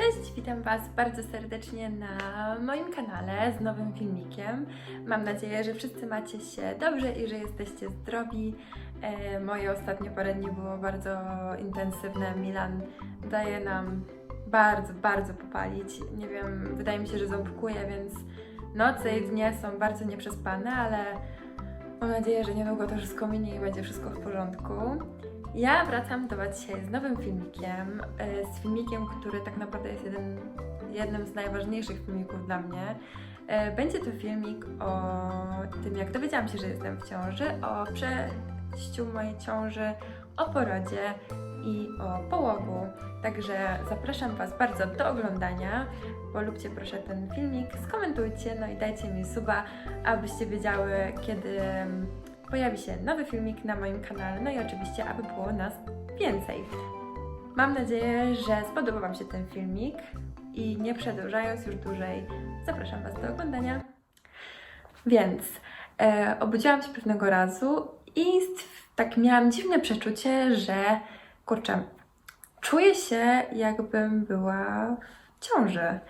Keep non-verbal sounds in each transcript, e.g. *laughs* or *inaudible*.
Cześć, witam Was bardzo serdecznie na moim kanale z nowym filmikiem. Mam nadzieję, że wszyscy macie się dobrze i że jesteście zdrowi. E, moje ostatnie parę dni było bardzo intensywne. Milan daje nam bardzo, bardzo popalić. Nie wiem, wydaje mi się, że ząbkuje, więc noce i dnie są bardzo nieprzespane, ale mam nadzieję, że niedługo to wszystko minie i będzie wszystko w porządku. Ja wracam do Was dzisiaj z nowym filmikiem, e, z filmikiem, który tak naprawdę jest jeden, jednym z najważniejszych filmików dla mnie. E, Będzie to filmik o tym, jak dowiedziałam się, że jestem w ciąży, o przejściu mojej ciąży, o porodzie i o połogu. Także zapraszam Was bardzo do oglądania. Polubcie proszę ten filmik, skomentujcie, no i dajcie mi suba, abyście wiedziały, kiedy pojawi się nowy filmik na moim kanale, no i oczywiście, aby było nas więcej. Mam nadzieję, że spodoba Wam się ten filmik i nie przedłużając już dłużej, zapraszam Was do oglądania. Więc e, obudziłam się pewnego razu i tak miałam dziwne przeczucie, że kurczę, czuję się jakbym była w ciąży.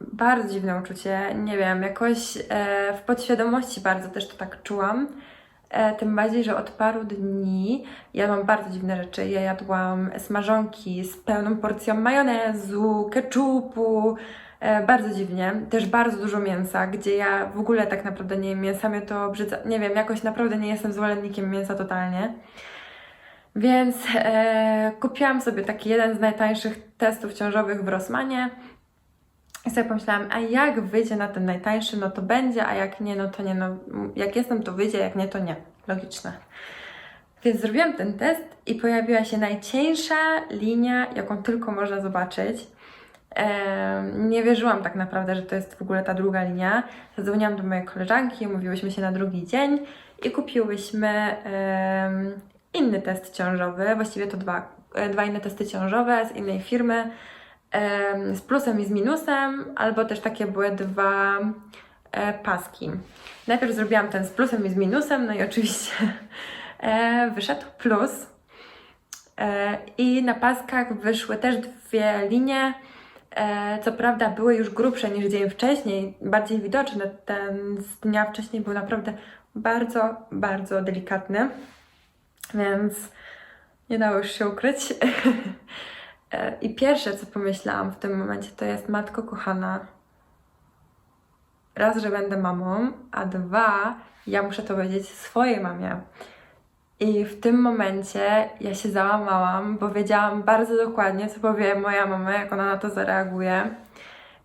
Bardzo dziwne uczucie, nie wiem, jakoś e, w podświadomości bardzo też to tak czułam. E, tym bardziej, że od paru dni jadłam bardzo dziwne rzeczy. Ja jadłam smażonki z pełną porcją majonezu, keczupu, e, bardzo dziwnie. Też bardzo dużo mięsa, gdzie ja w ogóle tak naprawdę nie jem mięsa, mnie to. Nie wiem, jakoś naprawdę nie jestem zwolennikiem mięsa totalnie. Więc e, kupiłam sobie taki jeden z najtańszych testów ciążowych w Rossmanie. I sobie pomyślałam, a jak wyjdzie na ten najtańszy, no to będzie, a jak nie, no to nie, no jak jestem, to wyjdzie, jak nie, to nie. Logiczne. Więc zrobiłam ten test i pojawiła się najcieńsza linia, jaką tylko można zobaczyć. Nie wierzyłam tak naprawdę, że to jest w ogóle ta druga linia. Zadzwoniłam do mojej koleżanki, umówiłyśmy się na drugi dzień i kupiłyśmy inny test ciążowy, właściwie to dwa, e, dwa inne testy ciążowe z innej firmy z plusem i z minusem, albo też takie były dwa e, paski. Najpierw zrobiłam ten z plusem i z minusem, no i oczywiście *laughs* e, wyszedł plus. E, I na paskach wyszły też dwie linie. Co prawda były już grubsze niż dzień wcześniej, bardziej widoczne. Ten z dnia wcześniej był naprawdę bardzo, bardzo delikatny, więc nie dało już się ukryć. *laughs* E, I pierwsze, co pomyślałam w tym momencie, to jest matko kochana. Raz, że będę mamą, a dwa, ja muszę to powiedzieć swojej mamie. I w tym momencie ja się załamałam, bo wiedziałam bardzo dokładnie, co powie moja mama, jak ona na to zareaguje.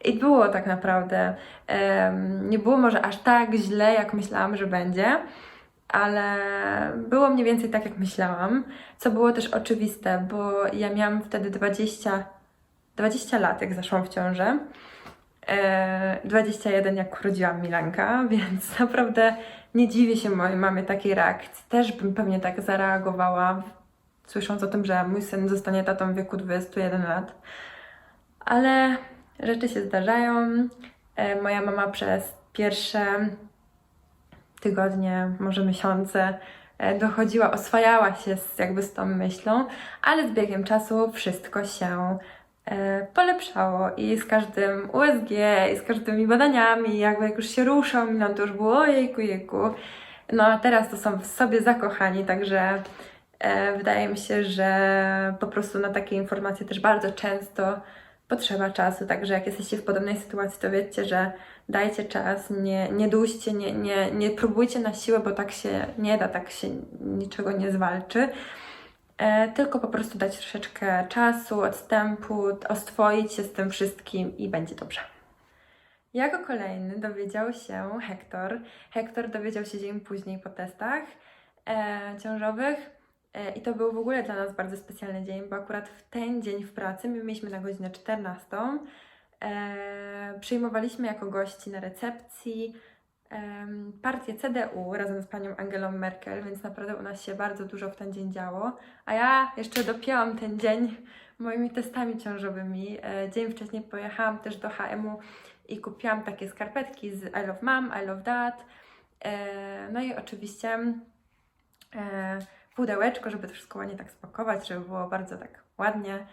I było tak naprawdę. em, nie było może aż tak źle, jak myślałam, że będzie, ale było mniej więcej tak, jak myślałam, co było też oczywiste, bo ja miałam wtedy 20, 20 lat, jak zaszłam w ciążę. E, 21 jak urodziłam Milanka, *laughs* więc naprawdę nie dziwię się mojej mamie takiej reakcji. Też bym pewnie tak zareagowała, słysząc o tym, że mój syn zostanie tatą w wieku 21 lat. Ale rzeczy się zdarzają. E, moja mama przez pierwsze tygodnie, może miesiące e, dochodziła, oswajała się z, jakby z tą myślą, ale z biegiem czasu wszystko się e, polepszało i z każdym USG, i z każdymi badaniami, jakby jak już się ruszał, no to już było ojejku, jejku. No a teraz to są w sobie zakochani, także e, wydaje mi się, że po prostu na takie informacje też bardzo często potrzeba czasu, także jak jesteście w podobnej sytuacji, to wiedzcie, że dajcie czas, nie, nie duście, nie, nie, nie próbujcie na siłę, bo tak się nie da, tak się niczego nie zwalczy. E, tylko po prostu dać troszeczkę czasu, odstępu, oswoić się z tym wszystkim i będzie dobrze. Jako kolejny dowiedział się Hektor. Hektor dowiedział się dzień później po testach e, ciążowych. E, I to był w ogóle dla nas bardzo specjalny dzień, bo akurat w ten dzień w pracy, my mieliśmy na godzinę 14, e, przyjmowaliśmy jako gości na recepcji em, partię CDU razem z panią Angelą Merkel, więc naprawdę u nas się bardzo dużo w ten dzień działo. A ja jeszcze dopięłam ten dzień moimi testami ciążowymi. E, dzień wcześniej pojechałam też do HM-u i kupiłam takie skarpetki z I Love Mom, I Love Dad. E, no i oczywiście e, pudełeczko, żeby to wszystko ładnie tak spakować, żeby było bardzo tak ładnie.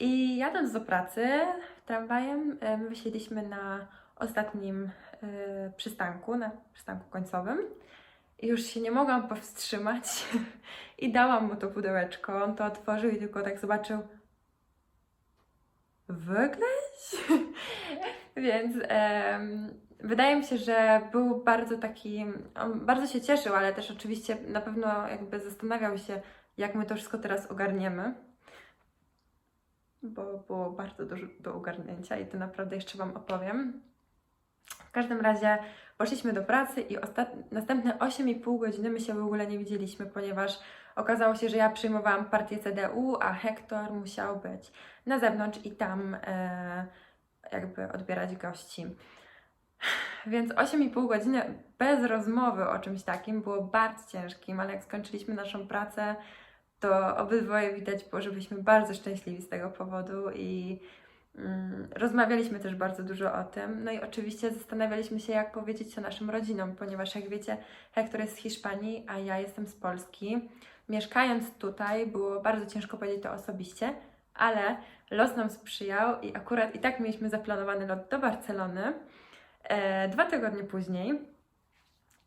I jadąc do pracy tramwajem, e, my wysiedliśmy na ostatnim e, przystanku, na przystanku końcowym. I już się nie mogłam powstrzymać *laughs* i dałam mu to pudełeczko. On to otworzył i tylko tak zobaczył. Wygleś? *laughs* Więc wydaje mi się, że był bardzo taki. On bardzo się cieszył, ale też oczywiście na pewno jakby zastanawiał się, jak my to wszystko teraz ogarniemy. Bo było bardzo dużo do ogarnięcia i to naprawdę jeszcze Wam opowiem. W każdym razie poszliśmy do pracy i następne 8,5 godziny my się w ogóle nie widzieliśmy, ponieważ okazało się, że ja przyjmowałam partię CDU, a Hektor musiał być na zewnątrz i tam e, jakby odbierać gości. Więc 8,5 godziny bez rozmowy o czymś takim było bardzo ciężkim, ale jak skończyliśmy naszą pracę, to obydwoje widać było, że byliśmy bardzo szczęśliwi z tego powodu i mm, rozmawialiśmy też bardzo dużo o tym. No i oczywiście zastanawialiśmy się, jak powiedzieć to naszym rodzinom, ponieważ jak wiecie, Hektor jest z Hiszpanii, a ja jestem z Polski. Mieszkając tutaj było bardzo ciężko powiedzieć to osobiście, ale los nam sprzyjał i akurat i tak mieliśmy zaplanowany lot do Barcelony. E, dwa tygodnie później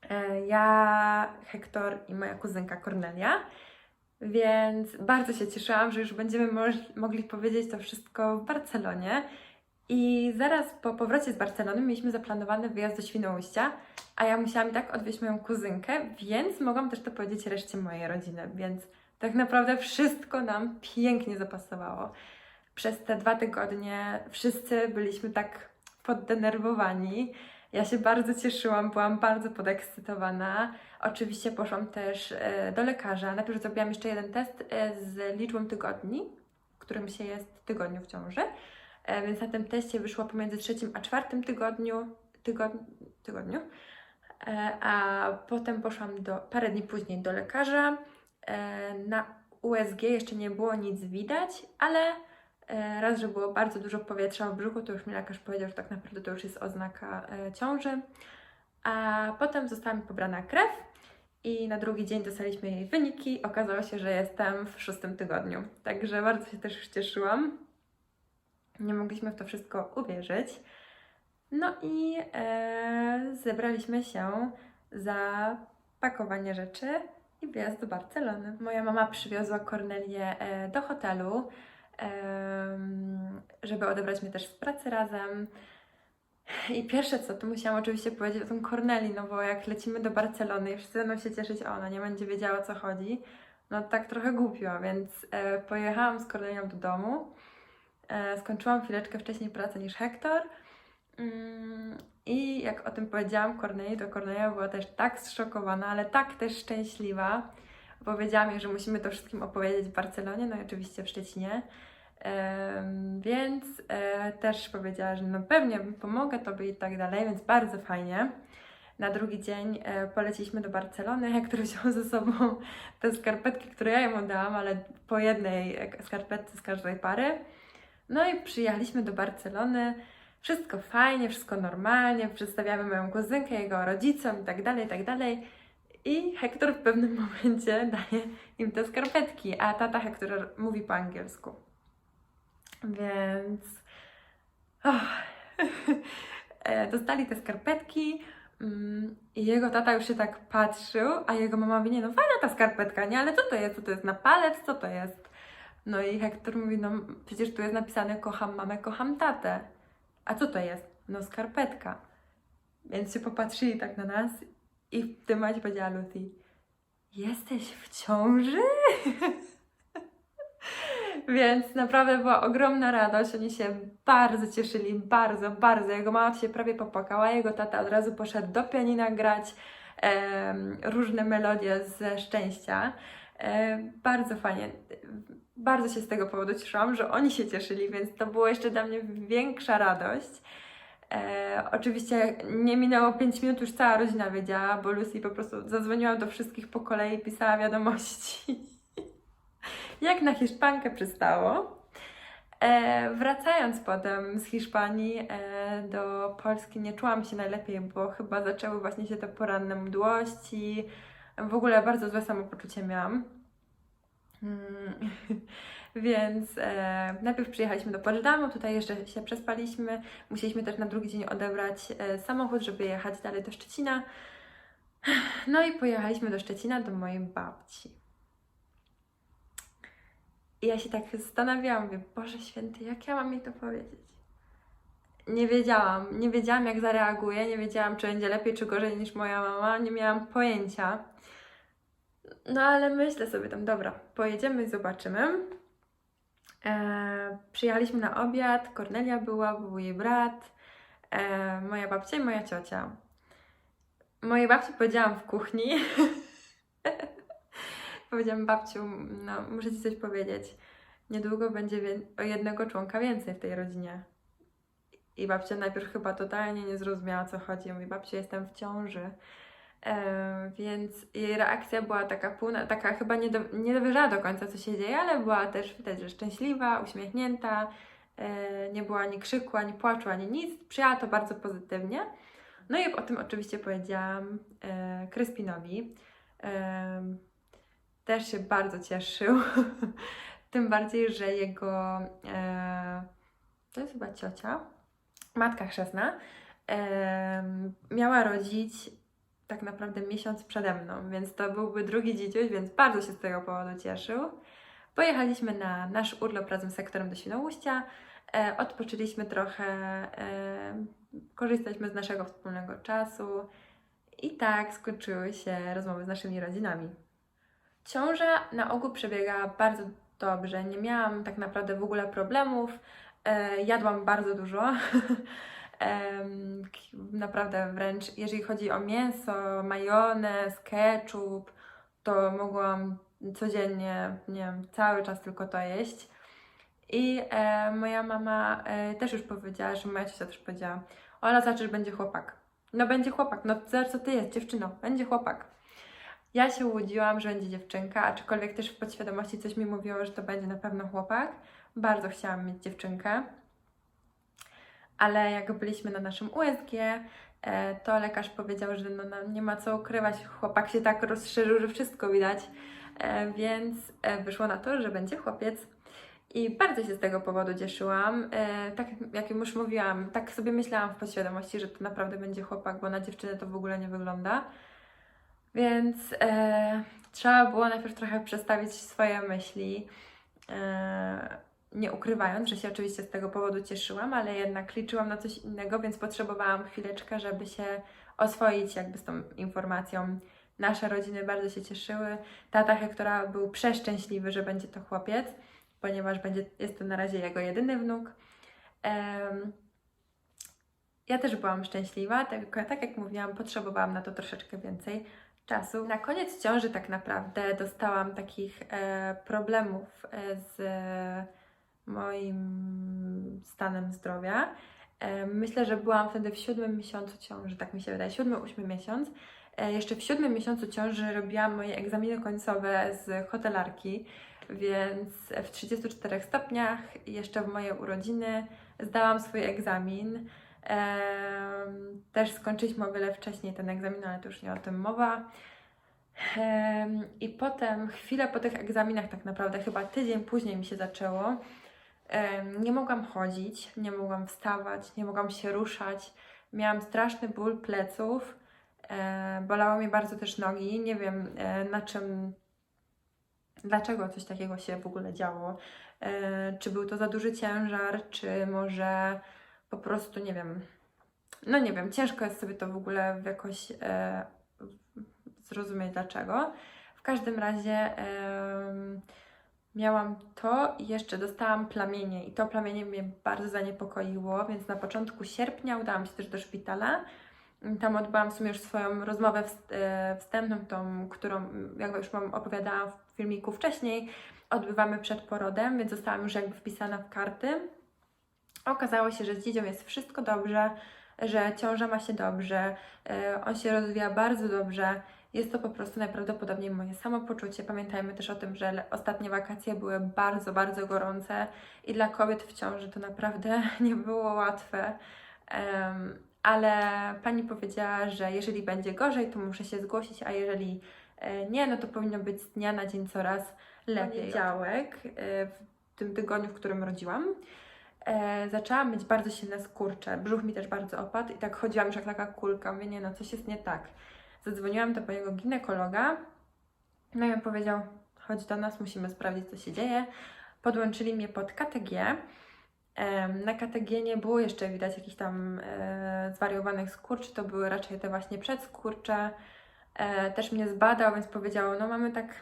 e, ja, Hektor i moja kuzynka Kornelia więc bardzo się cieszyłam, że już będziemy mogli powiedzieć to wszystko w Barcelonie. I zaraz po powrocie z Barcelony mieliśmy zaplanowany wyjazd do Świnoujścia, a ja musiałam i tak odwieźć moją kuzynkę, więc mogłam też to powiedzieć reszcie mojej rodziny, więc tak naprawdę wszystko nam pięknie zapasowało. Przez te dwa tygodnie wszyscy byliśmy tak poddenerwowani. Ja się bardzo cieszyłam, byłam bardzo podekscytowana. Oczywiście poszłam też e, do lekarza. Najpierw zrobiłam jeszcze jeden test e, z liczbą tygodni, w którym się jest tygodniu w ciąży. E, Więc na tym teście wyszło pomiędzy trzecim a czwartym tygodniu, tygod, tygodniu. E, A potem poszłam do, parę dni później do lekarza. Na USG jeszcze nie było nic widać, ale raz, że było bardzo dużo powietrza w brzuchu, to już mi lekarz powiedział, że tak naprawdę to już jest oznaka e, ciąży. A potem została mi pobrana krew i na drugi dzień dostaliśmy jej wyniki. Okazało się, że jestem w szóstym tygodniu. Także bardzo się też cieszyłam. Nie mogliśmy w to wszystko uwierzyć. No i e, zebraliśmy się za pakowanie rzeczy i wyjazd do Barcelony. Moja mama przywiozła Kornelię e, do hotelu, żeby odebrać mnie też z pracy razem. I pierwsze co, to musiałam oczywiście powiedzieć o tym Korneli, no bo jak lecimy do Barcelony i wszyscy będą się cieszyć, a ona nie będzie wiedziała o co chodzi, no tak trochę głupio, więc e, pojechałam z Kornelią do domu. E, skończyłam chwileczkę wcześniej pracę niż Hektor. Mm, I jak o tym powiedziałam Korneli, to Kornelia była też tak zszokowana, ale tak też szczęśliwa. Powiedziała mi, że musimy to wszystkim opowiedzieć w Barcelonie, no i oczywiście w Szczecinie. Więc e, też powiedziała, że no pewnie pomogę Tobie i tak dalej, więc bardzo fajnie. Na drugi dzień e, poleciliśmy do Barcelony. *laughs* Hektor wziął ze sobą te skarpetki, które ja jemu dałam, ale po jednej skarpetce z każdej pary. No i przyjechaliśmy do Barcelony. Wszystko fajnie, wszystko normalnie. Przedstawiamy moją kuzynkę, jego rodzicom i tak dalej, i tak dalej. I Hektor w pewnym *laughs* momencie daje im te skarpetki, a tata Hektor mówi po angielsku. Więc och, e, *laughs* dostali te skarpetki mm, i jego tata już się tak patrzył, a jego mama mówi, nie no fajna ta skarpetka, nie, ale co to jest? Co to jest na palec? Co to jest? No i Hektor mówi, no przecież tu jest napisane kocham mamę, kocham tatę. A co to jest? No skarpetka. Więc się popatrzyli tak na nas i w tym momencie powiedziała Lucy, jesteś w ciąży? *laughs* Więc naprawdę była ogromna radość. Oni się bardzo cieszyli, bardzo, bardzo. Jego mama się prawie popłakała, jego tata od razu poszedł do pianina grać em, różne melodie ze szczęścia. E, bardzo fajnie. Bardzo się z tego powodu cieszyłam, że oni się cieszyli, więc to było jeszcze dla mnie większa radość. E, oczywiście nie minęło 5 minut, już cała rodzina wiedziała, bo Lucy po prostu zadzwoniła do wszystkich po kolei, pisała wiadomości. *laughs* Jak na Hiszpankę przystało. E, wracając potem z Hiszpanii e, do Polski, nie czułam się najlepiej, bo chyba zaczęły właśnie się te poranne mdłości. W ogóle bardzo złe samopoczucie miałam. Mm. *laughs* Więc e, najpierw przyjechaliśmy do Potsdamu, tutaj jeszcze się przespaliśmy. Musieliśmy też na drugi dzień odebrać e, samochód, żeby jechać dalej do Szczecina. *sighs* No i pojechaliśmy do Szczecina do mojej babci. I ja się tak zastanawiałam, mówię, Boże Święty, jak ja mam jej to powiedzieć? Nie wiedziałam, nie wiedziałam jak zareaguje, nie wiedziałam czy będzie lepiej czy gorzej niż moja mama, nie miałam pojęcia. No ale myślę sobie tam, dobra, pojedziemy i zobaczymy. E, przyjechaliśmy na obiad, Kornelia była, był jej brat, e, moja babcia i moja ciocia. Mojej babci powiedziałam w kuchni. *laughs* powiedziałam babciu, no muszę Ci coś powiedzieć. Niedługo będzie o jednego członka więcej w tej rodzinie. I babcia najpierw chyba totalnie nie zrozumiała, o co chodzi. Mówi, babciu, jestem w ciąży. E, więc jej reakcja była taka półna, taka chyba nie, do, nie dowierzała do końca, co się dzieje, ale była też widać, że szczęśliwa, uśmiechnięta, e, nie było ani krzyku, ani płaczu, ani nic. Przyjęła to bardzo pozytywnie. No i o tym oczywiście powiedziałam e, Kryspinowi. E, też się bardzo cieszył. *laughs* Tym bardziej, że jego e, to jest chyba ciocia, matka chrzestna, em, miała rodzić tak naprawdę miesiąc przede mną, więc to byłby drugi dzidziuś, więc bardzo się z tego powodu cieszył. Pojechaliśmy na nasz urlop razem z sektorem do Świnoujścia, e, odpoczęliśmy trochę, e, korzystaliśmy z naszego wspólnego czasu i tak skończyły się rozmowy z naszymi rodzinami. Ciąża na ogół przebiegała bardzo dobrze, nie miałam tak naprawdę w ogóle problemów, e, jadłam bardzo dużo. *laughs* Naprawdę wręcz, jeżeli chodzi o mięso, majonez, ketchup, to mogłam codziennie, nie wiem, cały czas tylko to jeść. I e, moja mama e, też już powiedziała, że moja ciocia też powiedziała, Ola, zobaczysz, będzie chłopak. No będzie chłopak, no co ty jest, dziewczyno, będzie chłopak. Ja się łudziłam, że będzie dziewczynka, aczkolwiek też w podświadomości coś mi mówiło, że to będzie na pewno chłopak. Bardzo chciałam mieć dziewczynkę ale jak byliśmy na naszym USG, e, to lekarz powiedział, że no, no, nie ma co ukrywać, chłopak się tak rozszerzył, że wszystko widać, e, więc e, wyszło na to, że będzie chłopiec. I bardzo się z tego powodu cieszyłam. Tak jak już mówiłam, tak sobie myślałam w podświadomości, że to naprawdę będzie chłopak, bo na dziewczynę to w ogóle nie wygląda. Więc e, trzeba było najpierw trochę przestawić swoje myśli. E, nie ukrywając, że się oczywiście z tego powodu cieszyłam, ale jednak liczyłam na coś innego, więc potrzebowałam chwileczkę, żeby się oswoić jakby z tą informacją. Nasze rodziny bardzo się cieszyły. Tata Hektora był przeszczęśliwy, że będzie to chłopiec, ponieważ będzie, jest to na razie jego jedyny wnuk. Em, ja też byłam szczęśliwa, tylko tak jak mówiłam, potrzebowałam na to troszeczkę więcej czasu. Na koniec ciąży tak naprawdę dostałam takich e, problemów e, z moim stanem zdrowia. Myślę, że byłam wtedy w siódmym miesiącu ciąży, tak mi się wydaje, siódmy, ósmy miesiąc. E, Jeszcze w siódmym miesiącu ciąży robiłam moje egzaminy końcowe z hotelarki, więc w 34 stopniach, jeszcze w moje urodziny, zdałam swój egzamin. Też skończyliśmy o wiele wcześniej ten egzamin, ale to już nie o tym mowa. I potem, chwilę po tych egzaminach, tak naprawdę chyba tydzień później mi się zaczęło. Nie mogłam chodzić, nie mogłam wstawać, nie mogłam się ruszać. Miałam straszny ból pleców. E, Bolało mnie bardzo też nogi. Nie wiem e, na czym, dlaczego coś takiego się w ogóle działo. E, Czy był to za duży ciężar, czy może po prostu, nie wiem. No nie wiem, ciężko jest sobie to w ogóle jakoś zrozumieć dlaczego. W każdym razie em, miałam to i jeszcze dostałam plamienie i to plamienie mnie bardzo zaniepokoiło, więc na początku sierpnia udałam się też do szpitala. Tam odbyłam w sumie już swoją rozmowę e, wstępną, tą, którą jak już Wam opowiadałam w filmiku wcześniej, odbywamy przed porodem, więc zostałam już jakby wpisana w karty. Okazało się, że z dziecią jest wszystko dobrze, że ciąża ma się dobrze, e, on się rozwija bardzo dobrze. Jest to po prostu najprawdopodobniej moje samopoczucie. Pamiętajmy też o tym, że ostatnie wakacje były bardzo, bardzo gorące i dla kobiet w ciąży to naprawdę *laughs* nie było łatwe. Em, ale pani powiedziała, że jeżeli będzie gorzej, to muszę się zgłosić, a jeżeli e, nie, no to powinno być z dnia na dzień coraz lepiej. Poniedziałek, e, w tym tygodniu, w którym rodziłam, e, zaczęłam mieć bardzo silne skurcze. Brzuch mi też bardzo opadł i tak chodziłam już jak taka kulka. Mówię, nie no, coś jest nie tak. Zadzwoniłam do mojego ginekologa, no i on powiedział, chodź do nas, musimy sprawdzić, co się dzieje. Podłączyli mnie pod KTG. Na KTG nie było jeszcze widać jakichś tam e, zwariowanych skurczy, to były raczej te właśnie przedskurcze. E, też mnie zbadał, więc powiedział, no mamy tak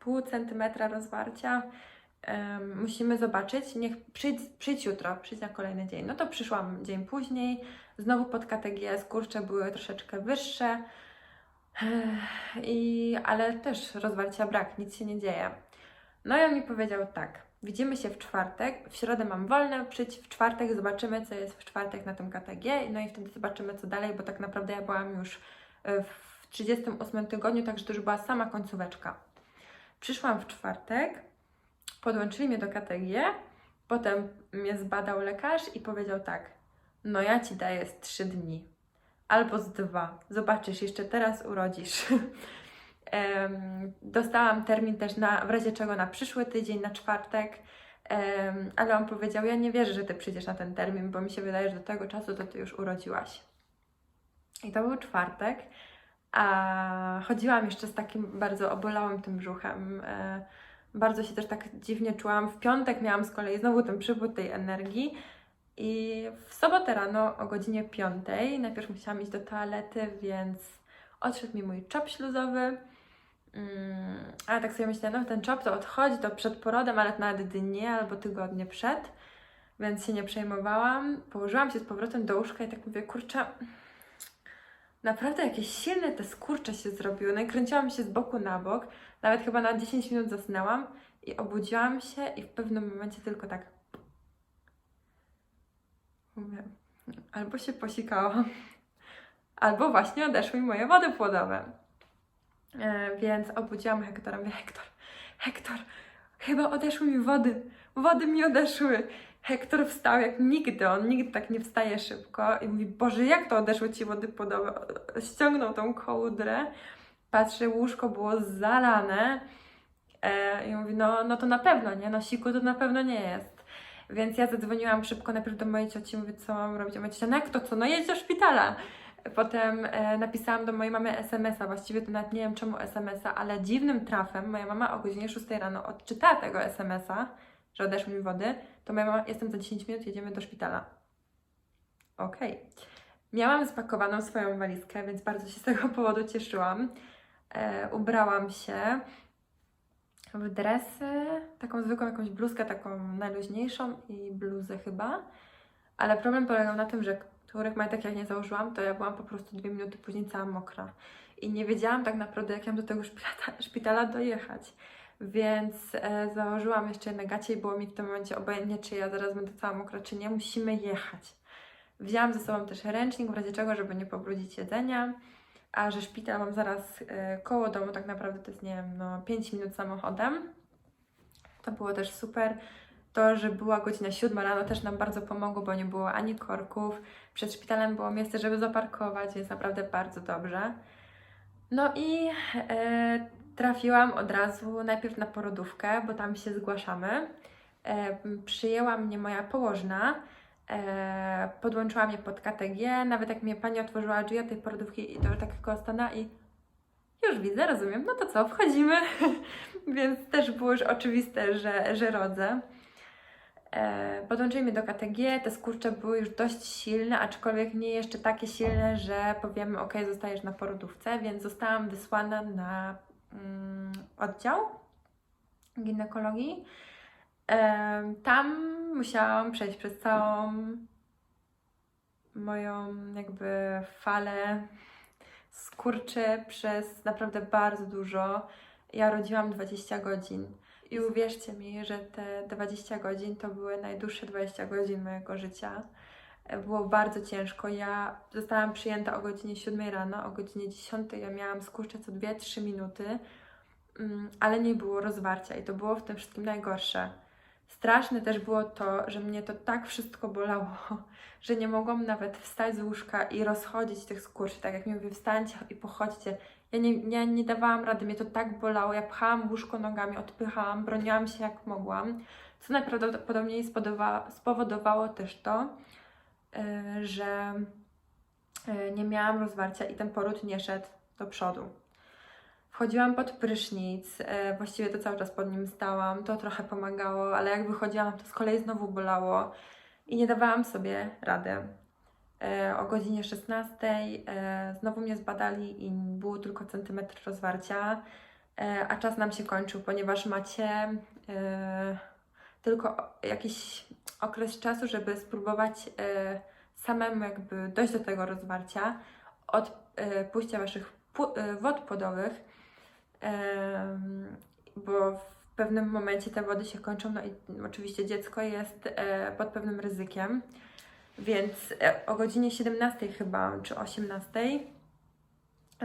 pół centymetra rozwarcia, musimy zobaczyć, niech przyjdź, przyjdź jutro, przyjdź na kolejny dzień. No to przyszłam dzień później, znowu pod KTG, skurcze były troszeczkę wyższe, i, ale też rozwarcia brak, nic się nie dzieje. No i on mi powiedział tak, widzimy się w czwartek, w środę mam wolne, przyjdź w czwartek, zobaczymy co jest w czwartek na tym KTG, no i wtedy zobaczymy co dalej, bo tak naprawdę ja byłam już e, w 38 tygodniu, także to już była sama końcóweczka. Przyszłam w czwartek, podłączyli mnie do KTG, potem mnie zbadał lekarz i powiedział tak, no ja Ci daję z 3 dni, albo z dwa, zobaczysz, jeszcze teraz urodzisz. *laughs* Dostałam termin też na, w razie czego na przyszły tydzień, na czwartek, ale on powiedział, ja nie wierzę, że Ty przyjdziesz na ten termin, bo mi się wydaje, że do tego czasu to Ty już urodziłaś. I to był czwartek, a chodziłam jeszcze z takim bardzo obolałym tym brzuchem. E, Bardzo się też tak dziwnie czułam. W piątek miałam z kolei znowu ten przywód tej energii. I w sobotę rano o godzinie 5 najpierw musiałam iść do toalety, więc odszedł mi mój czop śluzowy. Mm, ale tak sobie myślę, no ten czop to odchodzi, to przed porodem, ale nawet dnie albo tygodnie przed, więc się nie przejmowałam. Położyłam się z powrotem do łóżka i tak mówię, kurczę, naprawdę jakieś silne te skurcze się zrobiły. No i kręciłam się z boku na bok, nawet chyba na 10 minut zasnęłam i obudziłam się i w pewnym momencie tylko tak mówię, albo się posikałam, *laughs* albo właśnie odeszły mi moje wody płodowe. E, więc obudziłam Hektora, mówię, Hektor, Hektor, chyba odeszły mi wody, wody mi odeszły. Hektor wstał jak nigdy, on nigdy tak nie wstaje szybko i mówi, Boże, jak to odeszły Ci wody płodowe? Ściągnął tą kołdrę, patrzy, łóżko było zalane e, i mówi, no, no to na pewno, nie, no siku to na pewno nie jest. Więc ja zadzwoniłam szybko najpierw do mojej cioci, mówię, co mam robić? A moja ciocia, no jak to co, no jedź do szpitala. Potem e, napisałam do mojej mamy SMS-a, właściwie to nawet nie wiem czemu SMS-a, ale dziwnym trafem moja mama o godzinie 6 rano odczytała tego SMS-a, że odeszły mi wody, to moja mama, jestem za 10 minut, jedziemy do szpitala. Okej. Miałam spakowaną swoją walizkę, więc bardzo się z tego powodu cieszyłam. E, ubrałam się w dresy, taką zwykłą jakąś bluzkę, taką najluźniejszą i bluzę chyba. Ale problem polegał na tym, że których majtek jak nie założyłam, to ja byłam po prostu dwie minuty później cała mokra. I nie wiedziałam tak naprawdę, jak ja mam do tego szpitala, *laughs* szpitala dojechać. Więc e, założyłam jeszcze jedne gacie i było mi w tym momencie obojętnie, czy ja zaraz będę cała mokra, czy nie. Musimy jechać. Wzięłam ze sobą też ręcznik, w razie czego, żeby nie pobrudzić jedzenia. A że szpital mam zaraz e, koło domu, tak naprawdę to jest, nie wiem, no 5 minut samochodem. To było też super. To, że była godzina 7 rano też nam bardzo pomogło, bo nie było ani korków. Przed szpitalem było miejsce, żeby zaparkować, więc naprawdę bardzo dobrze. No i e, trafiłam od razu najpierw na porodówkę, bo tam się zgłaszamy. E, przyjęła mnie moja położna, e, podłączyła mnie pod KTG, nawet jak mnie pani otworzyła drzwi od tej porodówki i to tak tylko stanęła i już widzę, rozumiem, no to co, wchodzimy. *laughs* Więc też było już oczywiste, że, że rodzę. E, podłączyli mnie do KTG, te skurcze były już dość silne, aczkolwiek nie jeszcze takie silne, że powiemy, ok, zostajesz na porodówce, więc zostałam wysłana na mm, oddział ginekologii. Tam musiałam przejść przez całą moją jakby falę skurczy przez naprawdę bardzo dużo. Ja rodziłam 20 godzin. I uwierzcie mi, że te 20 godzin to były najdłuższe 20 godzin mojego życia. Było bardzo ciężko. Ja zostałam przyjęta o godzinie 7 rano, o godzinie 10 ja miałam skurcze co 2-3 minuty, mm, ale nie było rozwarcia i to było w tym wszystkim najgorsze. Straszne też było to, że mnie to tak wszystko bolało, *laughs* że nie mogłam nawet wstać z łóżka i rozchodzić tych skurczy. Tak jak mi mówię, wstańcie i pochodźcie. Ja nie, nie, nie dawałam rady, mnie to tak bolało. Ja pchałam łóżko nogami, odpychałam, broniłam się jak mogłam. co najprawdopodobniej spowodowało też to, y, że y, nie miałam rozwarcia i ten poród nie szedł do przodu. Wchodziłam pod prysznic, e, właściwie to cały czas pod nim stałam, to trochę pomagało, ale jak wychodziłam, to z kolei znowu bolało i nie dawałam sobie rady. E, O godzinie 16 e, znowu mnie zbadali i było tylko centymetr rozwarcia, a czas nam się kończył, ponieważ macie tylko jakiś okres czasu, żeby spróbować samemu jakby dojść do tego rozwarcia od pójścia waszych płodowych, em, bo w pewnym momencie te wody się kończą, no i oczywiście dziecko jest e, pod pewnym ryzykiem, więc e, o godzinie 17 chyba, czy 18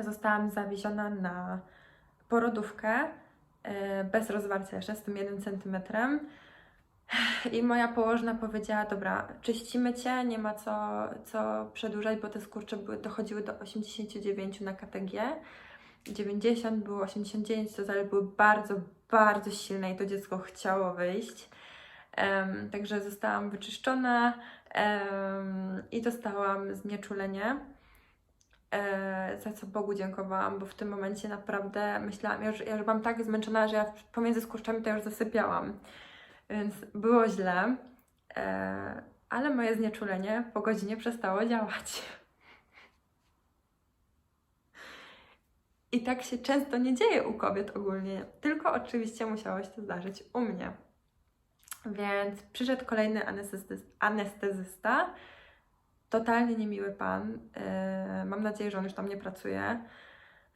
zostałam zawieziona na porodówkę e, bez rozwarcia jeszcze, z tym 1 centymetrem. I moja położna powiedziała, dobra, czyścimy Cię, nie ma co, co przedłużać, bo te skurcze były, dochodziły do 89 na KTG. 90 było 89, to dalej były bardzo, bardzo silne i to dziecko chciało wyjść. Em, także zostałam wyczyszczona em, i dostałam znieczulenie. E, za co Bogu dziękowałam, bo w tym momencie naprawdę myślałam, ja już, ja już byłam tak zmęczona, że ja pomiędzy skurczami to już zasypiałam. Więc było źle, e, ale moje znieczulenie po godzinie przestało działać. I tak się często nie dzieje u kobiet ogólnie, tylko oczywiście musiało się to zdarzyć u mnie. Więc przyszedł kolejny anestezys- anestezysta, totalnie niemiły pan. e, mam nadzieję, że on już tam nie pracuje.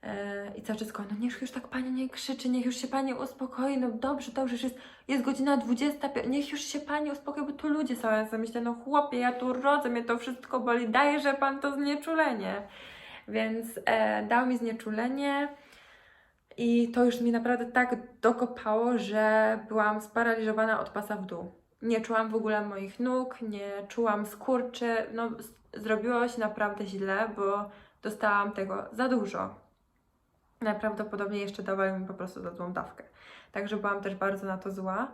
E, I cały czas go, no niech już tak pani nie krzyczy, niech już się pani uspokoi, no dobrze, dobrze, już jest, jest godzina 25, niech już się pani uspokoi, bo tu ludzie są. Ja sobie myślę, no chłopie, ja tu rodzę, mnie to wszystko boli, dajże pan to znieczulenie. Więc e, dał mi znieczulenie i to już mi naprawdę tak dokopało, że byłam sparaliżowana od pasa w dół. Nie czułam w ogóle moich nóg, nie czułam skurczy, no zrobiło się naprawdę źle, bo dostałam tego za dużo. Najprawdopodobniej jeszcze dawali mi po prostu za złą dawkę. Także byłam też bardzo na to zła.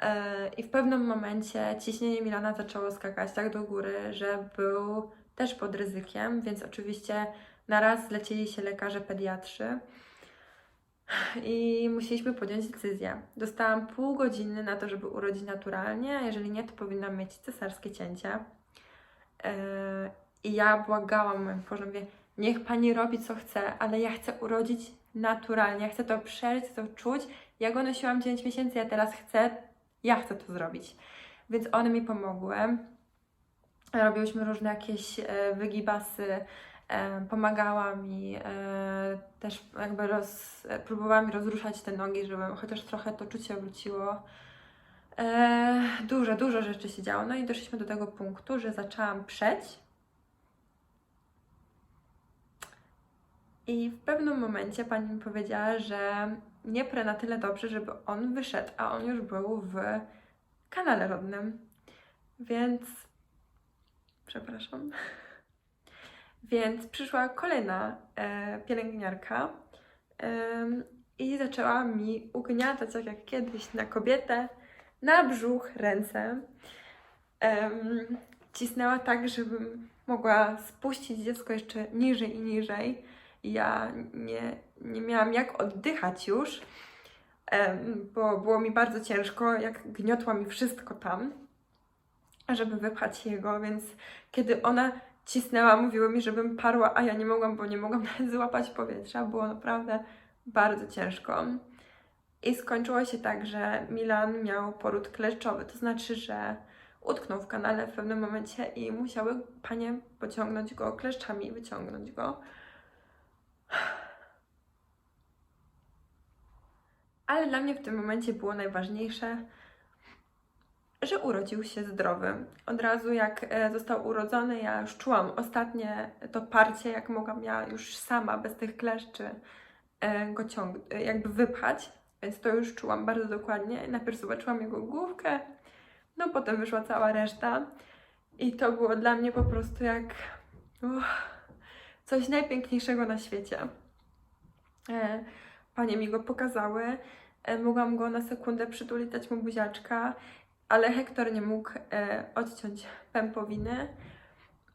E, I w pewnym momencie ciśnienie Milana zaczęło skakać tak do góry, że był też pod ryzykiem, więc oczywiście na raz zlecieli się lekarze pediatrzy i musieliśmy podjąć decyzję. Dostałam pół godziny na to, żeby urodzić naturalnie, a jeżeli nie, to powinnam mieć cesarskie cięcie. E, I ja błagałam moją położną, mówię, niech pani robi co chce, ale ja chcę urodzić naturalnie, ja chcę to przeżyć, chcę to czuć. Ja go nosiłam 9 miesięcy, ja teraz chcę, ja chcę to zrobić. Więc one mi pomogły. Robiłyśmy różne jakieś e, wygibasy, e, pomagała mi, e, też jakby roz, próbowała mi rozruszać te nogi, żeby chociaż trochę to czucie wróciło. Dużo, dużo rzeczy się działo. No i doszliśmy do tego punktu, że zaczęłam przeć. I w pewnym momencie pani mi powiedziała, że nie pre na tyle dobrze, żeby on wyszedł, a on już był w kanale rodnym. Więc. Przepraszam. *laughs* Więc przyszła kolejna e, pielęgniarka em, i zaczęła mi ugniatać, tak jak kiedyś, na kobietę, na brzuch ręce. Em, cisnęła tak, żebym mogła spuścić dziecko jeszcze niżej i niżej. Ja nie, nie miałam jak oddychać już, bo było mi bardzo ciężko, jak gniotła mi wszystko tam, żeby wypchać jego, więc kiedy ona cisnęła, mówiła mi, żebym parła, a ja nie mogłam, bo nie mogłam *laughs* złapać powietrza. Było naprawdę bardzo ciężko. I skończyło się tak, że Milan miał poród kleszczowy, to znaczy, że utknął w kanale w pewnym momencie i musiały panie pociągnąć go kleszczami i wyciągnąć go. Ale dla mnie w tym momencie było najważniejsze, że urodził się zdrowy. Od razu jak e, został urodzony, ja już czułam ostatnie to parcie, jak mogłam ja już sama, bez tych kleszczy e, go ciąg- e, jakby wypchać, więc to już czułam bardzo dokładnie. Najpierw zobaczyłam jego główkę, no potem wyszła cała reszta i to było dla mnie po prostu jak uff, coś najpiękniejszego na świecie. Panie mi go pokazały Mogłam go na sekundę przytulić, dać mu buziaczka, ale Hektor nie mógł e, odciąć pępowiny,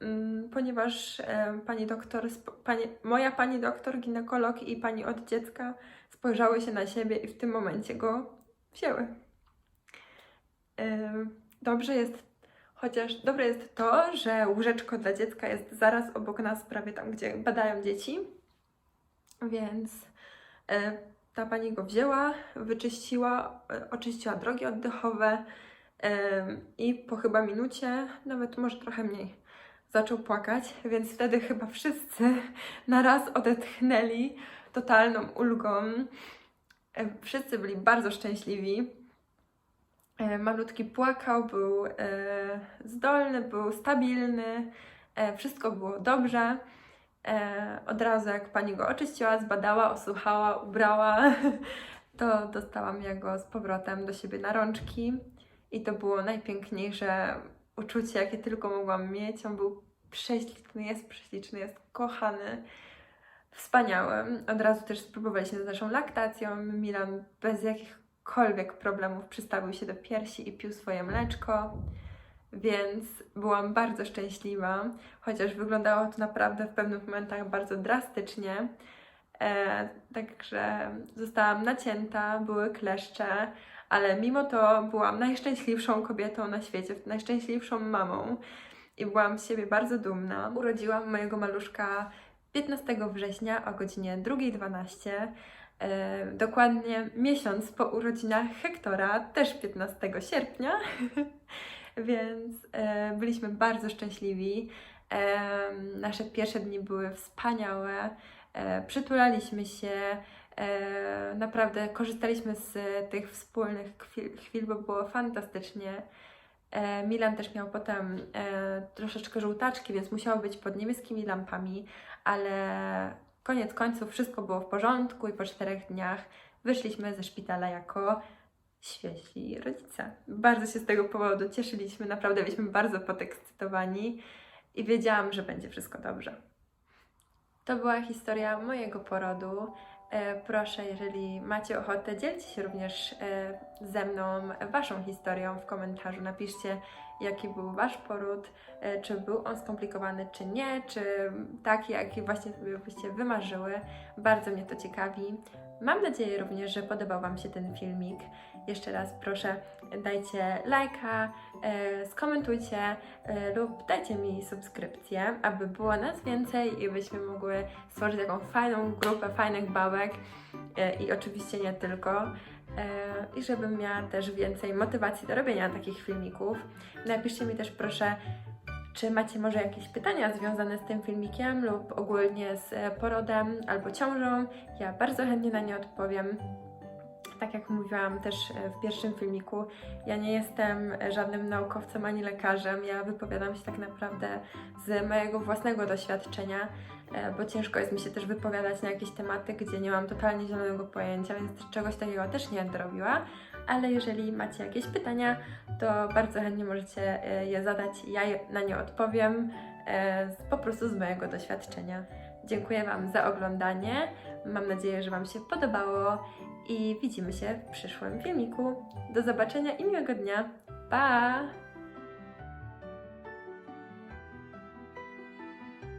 mm, ponieważ e, pani doktor, pani, moja pani doktor, ginekolog i pani od dziecka spojrzały się na siebie i w tym momencie go wzięły. E, Dobrze jest, chociaż dobre jest to, że łóżeczko dla dziecka jest zaraz obok nas, prawie tam, gdzie badają dzieci. Więc e, ta pani go wzięła, wyczyściła, e, oczyściła drogi oddechowe i po chyba minucie, nawet może trochę mniej, zaczął płakać, więc wtedy chyba wszyscy *laughs* naraz odetchnęli totalną ulgą. E, Wszyscy byli bardzo szczęśliwi. E, Malutki płakał, był zdolny, był stabilny, wszystko było dobrze. E, od razu jak pani go oczyściła, zbadała, osłuchała, ubrała, *laughs* to dostałam ja go z powrotem do siebie na rączki i to było najpiękniejsze uczucie, jakie tylko mogłam mieć. On był prześliczny, jest prześliczny, jest kochany, wspaniały. Od razu też spróbowaliśmy z naszą laktacją. Milan bez jakichkolwiek problemów przystawił się do piersi i pił swoje mleczko. Więc byłam bardzo szczęśliwa, chociaż wyglądało to naprawdę w pewnych momentach bardzo drastycznie. E, także zostałam nacięta, były kleszcze, ale mimo to byłam najszczęśliwszą kobietą na świecie, najszczęśliwszą mamą i byłam z siebie bardzo dumna. Urodziłam mojego maluszka 15 września o godzinie 2.12. E, dokładnie miesiąc po urodzinach Hektora, też 15 sierpnia. *laughs* Więc e, byliśmy bardzo szczęśliwi. E, nasze pierwsze dni były wspaniałe. E, przytulaliśmy się. Naprawdę korzystaliśmy z tych wspólnych chwil, bo było fantastycznie. Milan też miał potem troszeczkę żółtaczki, więc musiał być pod niebieskimi lampami, ale koniec końców wszystko było w porządku i po czterech dniach wyszliśmy ze szpitala jako świeżi rodzice. Bardzo się z tego powodu cieszyliśmy, naprawdę byliśmy bardzo podekscytowani i wiedziałam, że będzie wszystko dobrze. To była historia mojego porodu. E, proszę, jeżeli macie ochotę, dzielcie się również e, ze mną Waszą historią w komentarzu. Napiszcie, jaki był Wasz poród, e, czy był on skomplikowany, czy nie, czy taki, jaki właśnie sobie byście wymarzyły. Bardzo mnie to ciekawi. Mam nadzieję również, że podobał Wam się ten filmik. Jeszcze raz proszę, dajcie lajka, e, skomentujcie e, lub dajcie mi subskrypcję, aby było nas więcej i byśmy mogły stworzyć taką fajną grupę fajnych babek e, i oczywiście nie tylko. I żebym miała też więcej motywacji do robienia takich filmików. Napiszcie mi też proszę, czy macie może jakieś pytania związane z tym filmikiem lub ogólnie z e, porodem albo ciążą. Ja bardzo chętnie na nie odpowiem. Tak jak mówiłam też e, w pierwszym filmiku, ja nie jestem e, żadnym naukowcem ani lekarzem. Ja wypowiadam się tak naprawdę z mojego własnego doświadczenia, bo ciężko jest mi się też wypowiadać na jakieś tematy, gdzie nie mam totalnie zielonego pojęcia, więc czegoś takiego też nie robiła. Ale jeżeli macie jakieś pytania, to bardzo chętnie możecie e, je zadać. Ja na nie odpowiem e, po prostu z mojego doświadczenia. Dziękuję Wam za oglądanie. Mam nadzieję, że Wam się podobało i widzimy się w przyszłym filmiku. Do zobaczenia i miłego dnia. Pa!